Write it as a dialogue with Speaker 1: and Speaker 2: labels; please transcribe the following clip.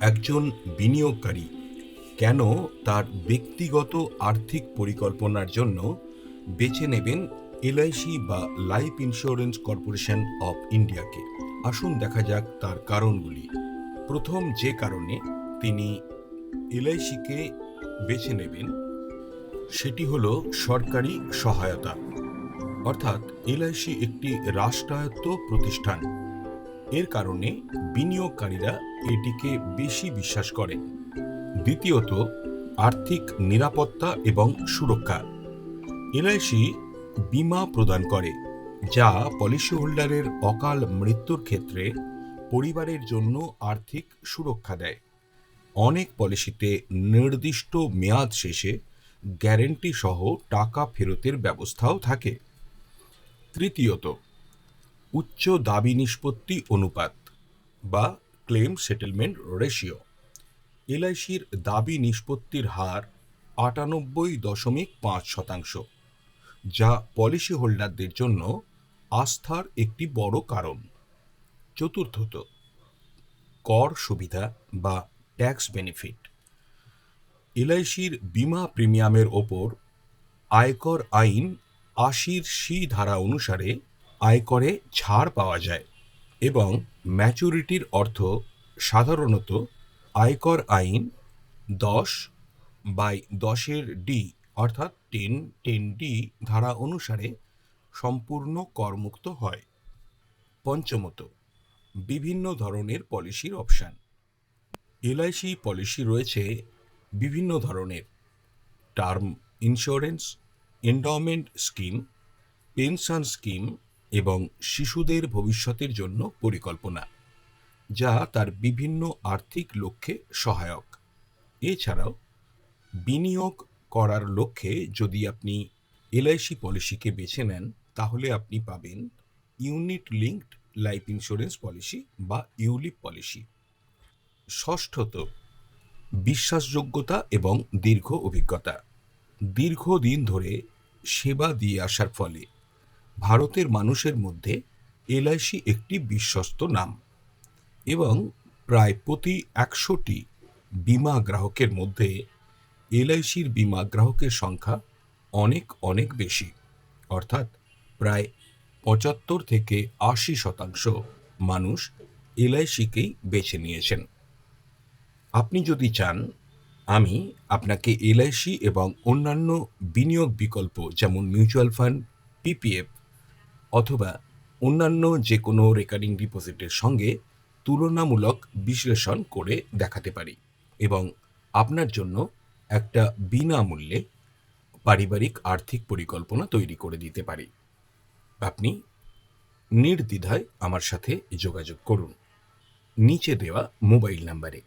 Speaker 1: একজন বিনিয়োগকারী। কেন তার ব্যক্তিগত আর্থিক পরিকল্পনার জন্য বেছে নেবেন এলআইসি বা লাইফ ইন্স্যুরেন্স কর্পোরেশন অফ ইন্ডিয়াকে? আসুন দেখা যাক তার কারণগুলি। প্রথম যে কারণে তিনি এলআইসিকে বেছে নেবেন, সেটি হল সরকারি সহায়তা। অর্থাৎ এলআইসি একটি রাষ্ট্রায়ত্ত প্রতিষ্ঠান। এর কারণে বিনিয়োগকারীরা এটিকে বেশি বিশ্বাস করে দ্বিতীয়ত, আর্থিক নিরাপত্তা এবং সুরক্ষা। এলআইসি বীমা প্রদান করে, যা পলিসি হোল্ডারের অকাল মৃত্যুর ক্ষেত্রে পরিবারের জন্য আর্থিক সুরক্ষা দেয়। অনেক পলিসিতে নির্দিষ্ট মেয়াদ শেষে গ্যারেন্টি সহ টাকা ফেরতের ব্যবস্থাও থাকে। তৃতীয়ত উচ্চ দাবি নিষ্পত্তি অনুপাত বা ক্লেম সেটেলমেন্ট রেশিও। এলআইসির দাবি নিষ্পত্তির হার আটানব্বই দশমিক পাঁচ শতাংশ, যা পলিসি হোল্ডারদের জন্য আস্থার একটি বড় কারণ। চতুর্থত, কর সুবিধা বা ট্যাক্স বেনিফিট। এলআইসির বীমা প্রিমিয়ামের ওপর আয়কর আইন আশির সি ধারা অনুসারে আয়করে ছাড় পাওয়া যায় এবং ম্যাচুরিটির অর্থ সাধারণত আয়কর আইন দশ বাই দশের ডি অর্থাৎ টেন টেন ডি ধারা অনুসারে সম্পূর্ণ করমুক্ত হয়। পঞ্চমত, বিভিন্ন ধরনের পলিসির অপশান। এলআইসি পলিসি রয়েছে বিভিন্ন ধরনের। Term insurance endowment scheme, pension scheme এবং শিশুদের ভবিষ্যতের জন্য পরিকল্পনা, যা তার বিভিন্ন আর্থিক লক্ষ্যে সহায়ক। এছাড়াও, বিনিয়োগ করার লক্ষ্যে যদি আপনি এলআইসি পলিসিকে বেছে নেন, তাহলে আপনি পাবেন unit linked life insurance policy বা ইউলিপ পলিসি। ষষ্ঠত, বিশ্বাসযোগ্যতা এবং দীর্ঘ অভিজ্ঞতা। দীর্ঘদিন ধরে সেবা দিয়ে আসার ফলে ভারতের মানুষের মধ্যে এলআইসি একটি বিশ্বস্ত নাম এবং প্রায় প্রতি একশোটি বিমা গ্রাহকের মধ্যে এলআইসির বিমা গ্রাহকের সংখ্যা অনেক অনেক বেশি। অর্থাৎ প্রায় পঁচাত্তর থেকে আশি শতাংশ মানুষ এলআইসিকেই বেছে নিয়েছেন। আপনি যদি চান, আমি আপনাকে এলআইসি এবং অন্যান্য বিনিয়োগ বিকল্প যেমন মিউচুয়াল ফান্ড, পিপিএফ অথবা অন্যান্য যে কোনো রেকারিং ডিপোজিটের সঙ্গে তুলনামূলক বিশ্লেষণ করে দেখাতে পারি এবং আপনার জন্য একটা বিনামূল্যে পারিবারিক আর্থিক পরিকল্পনা তৈরি করে দিতে পারি। আপনি নির্দ্বিধায় আমার সাথে যোগাযোগ করুন। নিচে দেওয়া মোবাইল নাম্বারে।